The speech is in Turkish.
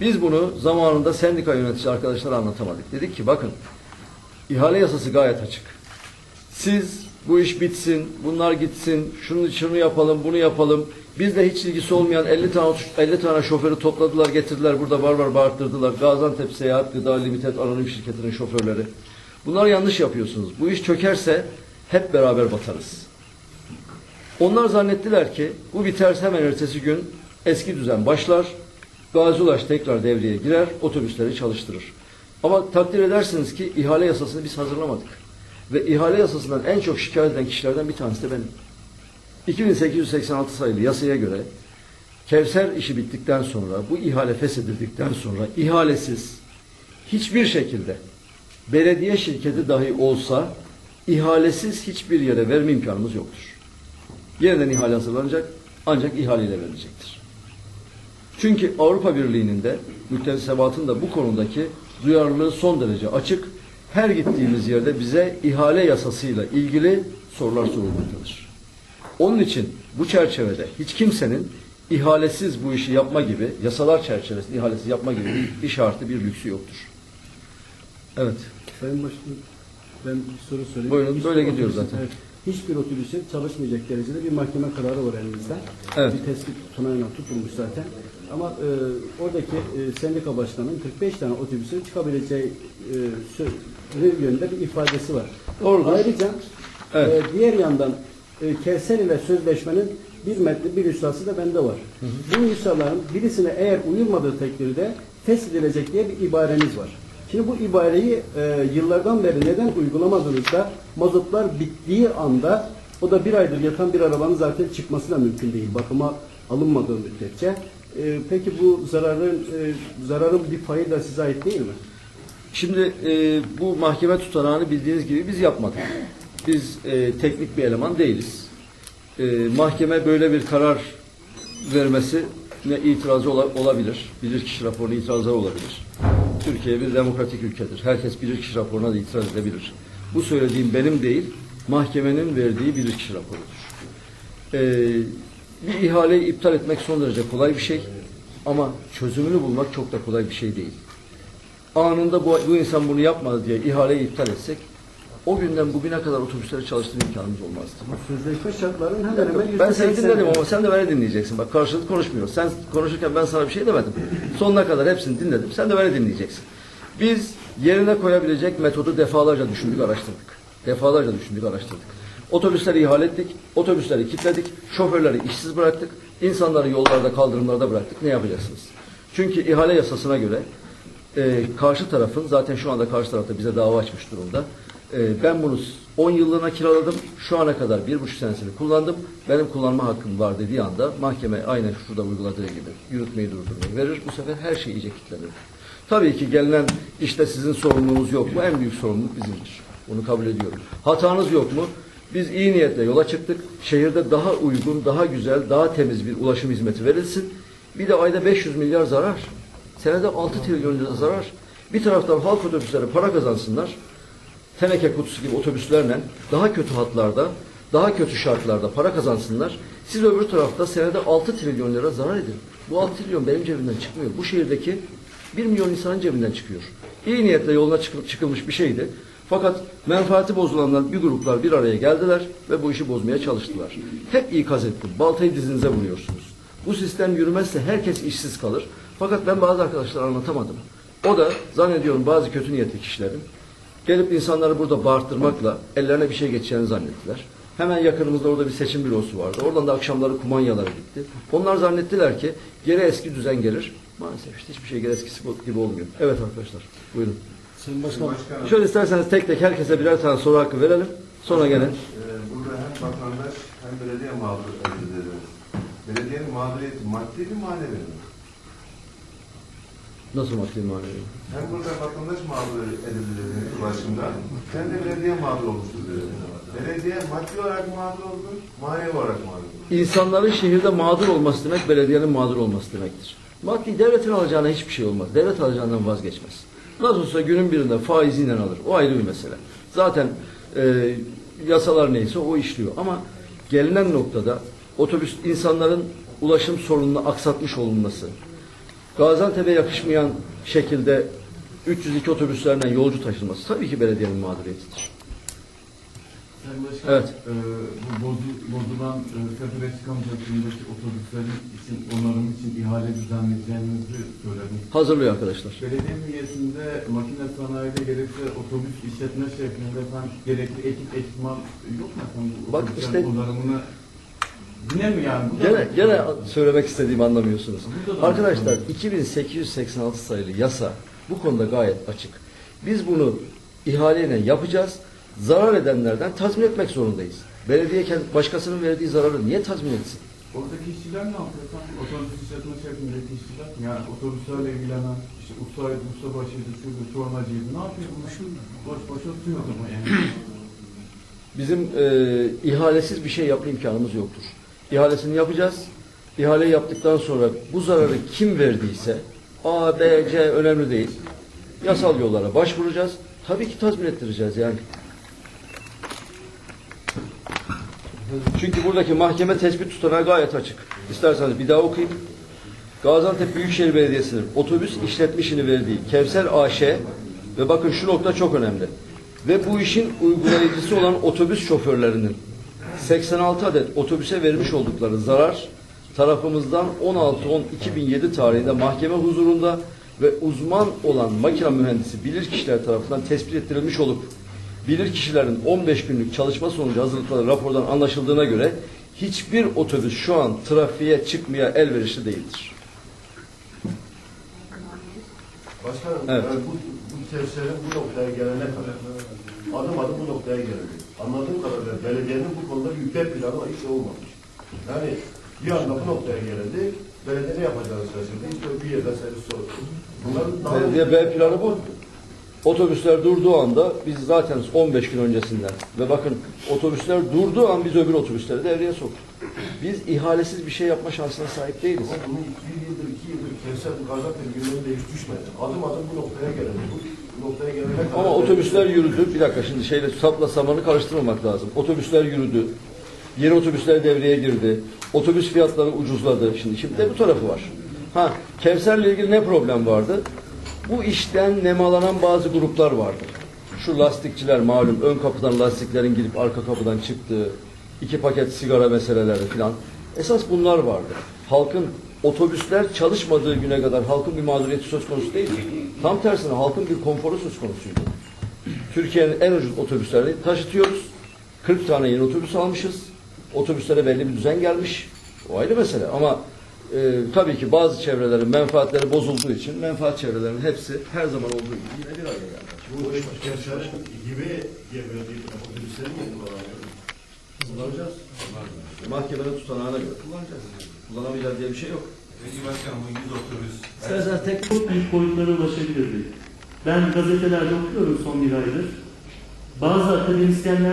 Biz bunu zamanında sendika yönetici arkadaşlara anlatamadık. Dedik ki bakın ihale yasası gayet açık. Siz bu iş bitsin, bunlar gitsin, şunu şunu yapalım, bunu yapalım. Bizle hiç ilgisi olmayan 50 tane 50 tane şoförü topladılar, getirdiler. Burada var var bağırttırdılar. Gaziantep Seyahat Gıda Limited Anonim Şirketi'nin şoförleri. Bunlar yanlış yapıyorsunuz. Bu iş çökerse hep beraber batarız. Onlar zannettiler ki bu biterse hemen ertesi gün eski düzen başlar. Gazi Ulaş tekrar devreye girer, otobüsleri çalıştırır. Ama takdir edersiniz ki ihale yasasını biz hazırlamadık. Ve ihale yasasından en çok şikayet eden kişilerden bir tanesi de benim. 2886 sayılı yasaya göre Kevser işi bittikten sonra, bu ihale feshedildikten sonra ihalesiz hiçbir şekilde belediye şirketi dahi olsa ihalesiz hiçbir yere verme imkanımız yoktur. Yeniden ihale hazırlanacak ancak ihaleyle verilecektir. Çünkü Avrupa Birliği'nin de müktesebatın da bu konudaki duyarlılığı son derece açık. Her gittiğimiz yerde bize ihale yasasıyla ilgili sorular sorulmaktadır. Onun için bu çerçevede hiç kimsenin ihalesiz bu işi yapma gibi, yasalar çerçevesinde ihalesiz yapma gibi bir, bir şartı, bir lüksü yoktur. Evet. Sayın Başkanım ben bir soru sorayım. Buyurun, böyle otobüsün- zaten. evet, hiçbir otobüsün çalışmayacak derecede bir mahkeme kararı var elimizde. Evet. Bir tespit tutanağıyla tutulmuş zaten. Ama e, oradaki e, sendika başkanının 45 tane otobüsün çıkabileceği e, yönünde bir ifadesi var. Doğrudur. Ayrıca Evet. e, diğer yandan e, Kevser ile sözleşmenin bir metni bir üstası da bende var. Bu üstaların birisine eğer uyulmadığı takdirde feshedilecek diye bir ibareniz var. Şimdi bu ibareyi e, yıllardan beri neden uygulamadığınızda mazotlar bittiği anda o da bir aydır yatan bir arabanın zaten çıkması da mümkün değil. Bakıma alınmadığı müddetçe. E, peki bu zararın e, zararın bir payı da size ait değil mi? Şimdi e, bu mahkeme tutanağını bildiğiniz gibi biz yapmadık. Biz e, teknik bir eleman değiliz. E, mahkeme böyle bir karar vermesi ne itirazı ola- olabilir. Bilirkişi raporuna itirazlar olabilir. Türkiye bir demokratik ülkedir. Herkes bilirkişi raporuna da itiraz edebilir. Bu söylediğim benim değil, mahkemenin verdiği bilirkişi raporudur. Ee, bir ihaleyi iptal etmek son derece kolay bir şey ama çözümünü bulmak çok da kolay bir şey değil. Anında bu, bu insan bunu yapmadı diye ihaleyi iptal etsek o günden bugüne kadar otobüsleri çalıştırma imkanımız olmazdı. Sözleşme şartlarının hemen hemen Ben seni %80'i dinledim ama sen de beni dinleyeceksin. Bak karşılıklı konuşmuyoruz. Sen konuşurken ben sana bir şey demedim. Sonuna kadar hepsini dinledim. Sen de beni dinleyeceksin. Biz yerine koyabilecek metodu defalarca düşündük, araştırdık. Defalarca düşündük, araştırdık. Otobüsleri ihale ettik, otobüsleri kilitledik, şoförleri işsiz bıraktık, insanları yollarda, kaldırımlarda bıraktık. Ne yapacaksınız? Çünkü ihale yasasına göre e, karşı tarafın, zaten şu anda karşı tarafta bize dava açmış durumda. E, ben bunu 10 yıllığına kiraladım, şu ana kadar bir buçuk senesini kullandım, benim kullanma hakkım var dediği anda mahkeme aynen şurada uyguladığı gibi yürütmeyi durdurmayı verir. Bu sefer her şey iyice kilitlenir. Tabii ki gelinen işte sizin sorumluluğunuz yok mu? En büyük sorumluluk bizimdir. Bunu kabul ediyorum. Hatanız yok mu? Biz iyi niyetle yola çıktık. Şehirde daha uygun, daha güzel, daha temiz bir ulaşım hizmeti verilsin. Bir de ayda 500 milyar zarar. Senede 6 trilyon lira zarar. Bir taraftan halk otobüsleri para kazansınlar. Teneke kutusu gibi otobüslerle daha kötü hatlarda, daha kötü şartlarda para kazansınlar. Siz öbür tarafta senede 6 trilyon lira zarar edin. Bu 6 trilyon benim cebimden çıkmıyor. Bu şehirdeki 1 milyon insanın cebinden çıkıyor. İyi niyetle yoluna çıkıl- çıkılmış bir şeydi. Fakat menfaati bozulanlar bir gruplar bir araya geldiler ve bu işi bozmaya çalıştılar. Hep ikaz ettim. Baltayı dizinize vuruyorsunuz. Bu sistem yürümezse herkes işsiz kalır. Fakat ben bazı arkadaşlara anlatamadım. O da zannediyorum bazı kötü niyetli kişilerin gelip insanları burada bağırttırmakla ellerine bir şey geçeceğini zannettiler. Hemen yakınımızda orada bir seçim bürosu vardı. Oradan da akşamları kumanyalara gitti. Onlar zannettiler ki geri eski düzen gelir. Maalesef işte hiçbir şey geri eskisi gibi olmuyor. Evet arkadaşlar buyurun. Sayın Başkanım. Başkanım, Şöyle isterseniz tek tek herkese birer tane soru hakkı verelim. Sonra gene. burada hem vatandaş hem belediye mağdur edildi. Belediyenin mağduriyeti maddi mi manevi mi? Nasıl maddi manevi? Hem burada vatandaş mağdur edildi ulaşımda hem de belediye mağdur olmuştur. Belediye maddi olarak mağdur oldu, manevi olarak mağdur oldu. İnsanların şehirde mağdur olması demek belediyenin mağdur olması demektir. Maddi devletin alacağına hiçbir şey olmaz. Devlet alacağından vazgeçmez. Nasıl olsa günün birinde faiziyle alır. O ayrı bir mesele. Zaten e, yasalar neyse o işliyor. Ama gelinen noktada otobüs insanların ulaşım sorununu aksatmış olunması, Gaziantep'e yakışmayan şekilde 302 otobüslerden yolcu taşınması tabii ki belediyenin mağduriyetidir. Sayın Başkan, Evet. e, bu bozu, bozulan e, Eşkan Caddesi'ndeki otobüslerin için, onarım için ihale düzenleyeceğinizi söylediniz. Hazırlıyor arkadaşlar. Belediye bünyesinde makine sanayide gerekse otobüs işletme şeklinde efendim, gerekli ekip ekipman yok mu efendim? Bak işte- onarımını yine mi yani? Bu da- Gene, gene söylemek istediğimi anlamıyorsunuz. Burada da- Arkadaşlar 2886 sayılı yasa bu konuda gayet açık. Biz bunu ihaleyle yapacağız. Zarar edenlerden tazmin etmek zorundayız. Belediye kendi- başkasının verdiği zararı niye tazmin etsin? Oradaki işçiler ne yapıyor efendim? Otobüs işletme şeklindeki işçiler. Yani otobüslerle ilgilenen, işte ustaydı, usta başıydı, şuydu, tornacıydı. Ne yapıyor bunlar? Boş boş oturuyor o zaman yani. Bizim e, ihalesiz bir şey yapma imkanımız yoktur. İhalesini yapacağız. İhale yaptıktan sonra bu zararı kim verdiyse A, B, C önemli değil. Yasal yollara başvuracağız. Tabii ki tazmin ettireceğiz yani. Çünkü buradaki mahkeme tespit tutanağı gayet açık. İsterseniz bir daha okuyayım. Gaziantep Büyükşehir Belediyesi'nin otobüs işletmişini verdiği Kevser AŞ ve bakın şu nokta çok önemli. Ve bu işin uygulayıcısı olan otobüs şoförlerinin 86 adet otobüse vermiş oldukları zarar tarafımızdan 16-10-2007 tarihinde mahkeme huzurunda ve uzman olan makine mühendisi bilirkişiler tarafından tespit ettirilmiş olup bilirkişilerin 15 günlük çalışma sonucu hazırlıkları rapordan anlaşıldığına göre hiçbir otobüs şu an trafiğe çıkmaya elverişli değildir. Başkanım, Evet. yani bu, bu testlerin bu noktaya gelene kadar adım adım bu noktaya geldi. Anladığım kadarıyla belediyenin bu konuda ülke planı hiç olmamış. Yani bir anda bu noktaya gelindi, belediye ne yapacağını şaşırdı. İşte bir yerde servis sordu. Belediye B planı bu. Otobüsler durduğu anda biz zaten 15 gün öncesinden ve bakın otobüsler durduğu an biz öbür otobüsleri devreye soktuk. Biz ihalesiz bir şey yapma şansına sahip değiliz. Ama bunun bir yıldır, iki yıldır kentsel Gaziantep gündeminde hiç düşmedi. Adım adım bu noktaya gelindi. Ama otobüsler yürüdü. Bir dakika şimdi şeyle sapla samanı karıştırmamak lazım. Otobüsler yürüdü. Yeni otobüsler devreye girdi. Otobüs fiyatları ucuzladı. Şimdi şimdi de bu tarafı var. Ha Kevser'le ilgili ne problem vardı? Bu işten nemalanan bazı gruplar vardı. Şu lastikçiler malum ön kapıdan lastiklerin gidip arka kapıdan çıktığı, iki paket sigara meseleleri filan. Esas bunlar vardı. Halkın otobüsler çalışmadığı güne kadar halkın bir mağduriyeti söz konusu değildi. Tam tersine halkın bir konforu söz konusuydu. Türkiye'nin en ucuz otobüslerini taşıtıyoruz. 40 tane yeni otobüs almışız. Otobüslere belli bir düzen gelmiş. O ayrı mesele ama e, tabii ki bazı çevrelerin menfaatleri bozulduğu için menfaat çevrelerinin hepsi her zaman olduğu gibi yine bir araya geldi. Bu gibi gelmediği otobüsleri mi kullanıyor? Kullanacağız. Mahkemenin tutanağına göre kullanacağız. Kullanamayacağız diye bir şey yok. Peki başkanım bu 100 otobüs İsterseniz tek çok büyük boyutlara ulaşabilirdik. Ben gazetelerde okuyorum son bir aydır. Bazı akademisyenler